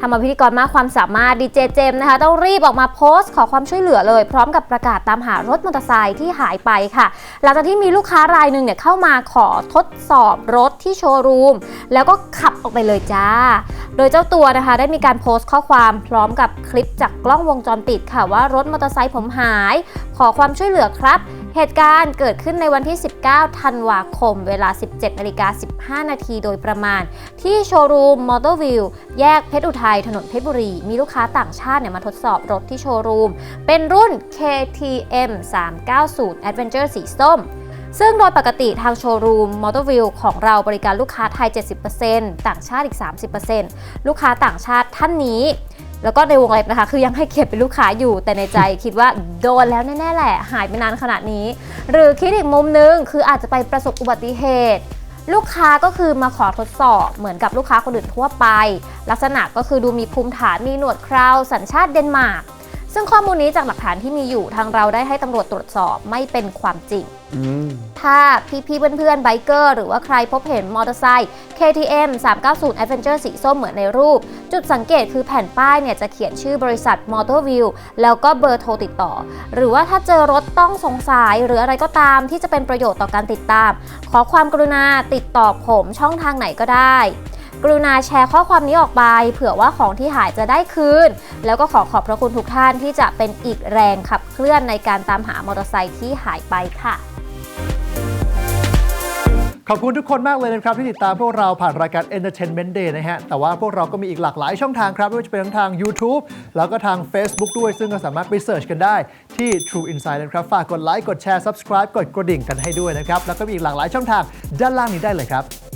ทำเอาพิธีกรมากความสามารถดีเจเจมนะคะ ต้องรีบออกมาโพสต์ขอความช่วยเหลือเลย พร้อมกับประกาศตามหารถมอเตอร์ไซค์ที่หายไปค่ะ หลังจากที่มีลูกค้ารายหนึ่งเนี่ยเข้ามาขอทดสอบรถที่โชว์รูม แล้วก็ขับออกไปเลยจ้า โดยเจ้าตัวนะคะ ได้มีการโพสต์ข้อความพร้อมกับคลิปจากกล้องวงจรปิดค่ะว่ารถมอเตอร์ไซค์ผมหาย ขอความช่วยเหลือครับ เหตุการณ์เกิดขึ้นในวันที่ 19 ธันวาคม เวลา 17นาฬิกา15 นาทีโดยประมาณ ที่โชว์รูมมอเตอร์วิวแยกเพชรอุทัยถนนเพชรบุรี มีลูกค้าต่างชาติเนี่ยมาทดสอบรถที่โชว์รูม เป็นรุ่น KTM 390 Adventure สีส้มซึ่งโดยปกติทางโชว์รูมมอเตอร์วิวของเราบริการลูกค้าไทย 70%ต่างชาติอีก 30%ลูกค้าต่างชาติท่านนี้ แล้วก็ในวงเล็บนะคะ คือยังให้เกียรติเป็นลูกค้าอยู่ แต่ในใจคิดว่าโดนแล้วแน่ๆแหละ หายไปนานขนาดนี้ หรือคิดอีกมุมนึงคืออาจจะไปประสบอุบัติเหตุ ลูกค้าก็คือมาขอทดสอบเหมือนกับลูกค้าคนอื่นทั่วไป ลักษณะก็คือดูมีภูมิฐานมีหนวดเคราสัญชาติเดนมาร์ก ซึ่งข้อมูลนี้จากหลักฐานที่มีอยู่ทางเราได้ให้ตำรวจตรวจสอบไม่เป็นความจริง อืม ถ้าพี่ๆเพื่อนๆไบเกอร์หรือว่าใครพบเห็นมอเตอร์ไซค์ KTM 390 Adventure สีส้มเหมือนในรูป จุดสังเกตคือแผ่นป้ายเนี่ยจะเขียนชื่อบริษัท Motor View แล้วก็เบอร์โทรติดต่อ หรือว่าถ้าเจอรถต้องสงสัยหรืออะไรก็ตามที่จะเป็นประโยชน์ต่อการติดตาม ขอความกรุณาติดต่อผมช่องทางไหนก็ได้ กรุณาแชร์ข้อความนี้ออกไป เผื่อว่าของที่หายจะได้คืน แล้วก็ขอขอบพระคุณทุกท่านที่จะเป็นอีกแรงขับเคลื่อนในการตามหามอเตอร์ไซค์ที่หายไปค่ะ ขอบคุณทุกคนมากเลยนะครับ ที่ติดตามพวกเราผ่านรายการ Entertainment Day นะฮะ แต่ว่าพวกเราก็มีอีกหลากหลายช่องทางครับ ไม่ว่าจะเป็นทั้งทาง YouTube แล้วก็ทาง Facebook ด้วย ซึ่งก็สามารถไปเสิร์ชกันได้ที่ True Insight นะครับ ฝากกดไลค์ กดแชร์ Subscribe กดกระดิ่งกันให้ด้วยนะครับ แล้วก็มีอีกหลากหลายช่องทางด้านล่างนี้ได้เลยครับ